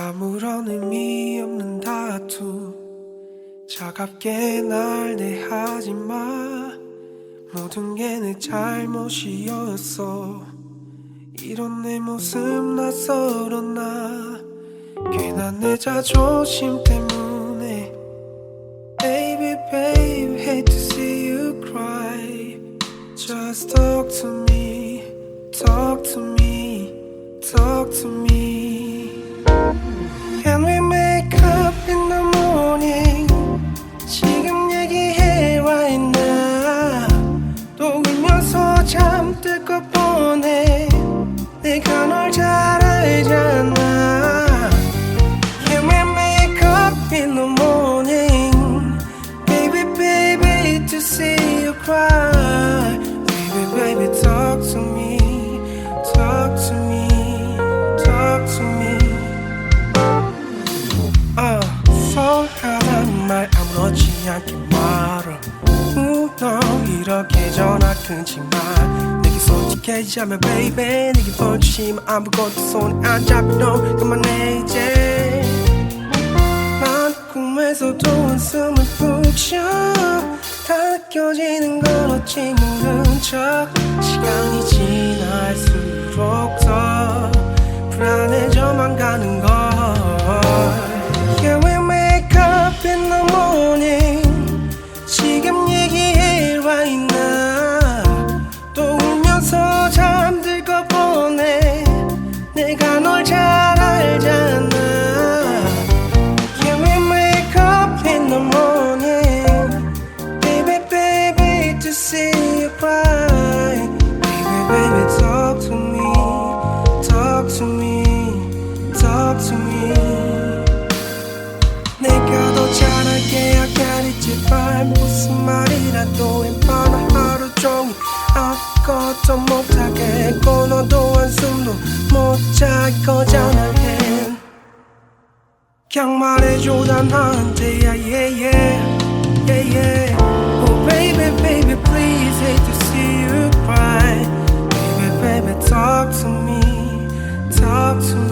아무런 의미 없는 다투 차갑게 날 대하지 마 모든 게 내 잘못이었어 이런 내 모습 낯설어 나 괜한 내 자존심 때문에 Baby baby hate to see you cry Just talk to me Talk to me Talk to me 울면서 잠들 것 뻔해 내가 널 잘 알잖아 Can we make up in the morning Baby baby to see you cry Baby baby talk to me Talk to me Talk to me 어, 서운하다는 말 아무렇지 않게 말어 우, 너 이렇게 전화 끊지 마 내게 솔직해지자면 baby 내게 뻔치면 아무것도 손에 안 잡혀 너 그만해 이제. 난 꿈에서도 한숨을 푹 쉬어. 다 느껴지는 건 어찌 모른 척. 시간이 지날수록 더 불안해져만 가는 걸 to me Talk to me 내가 더 잘할게 아까리 제발 무슨 말이라도 해봐 나 하루 종일 아무것도 못하겠고 너도 한숨도 못잘 거잖아 해 그냥 말해줘 단 나한테 yeah yeah yeah yeah yeah Oh baby baby please hate to see you cry Baby baby talk to me to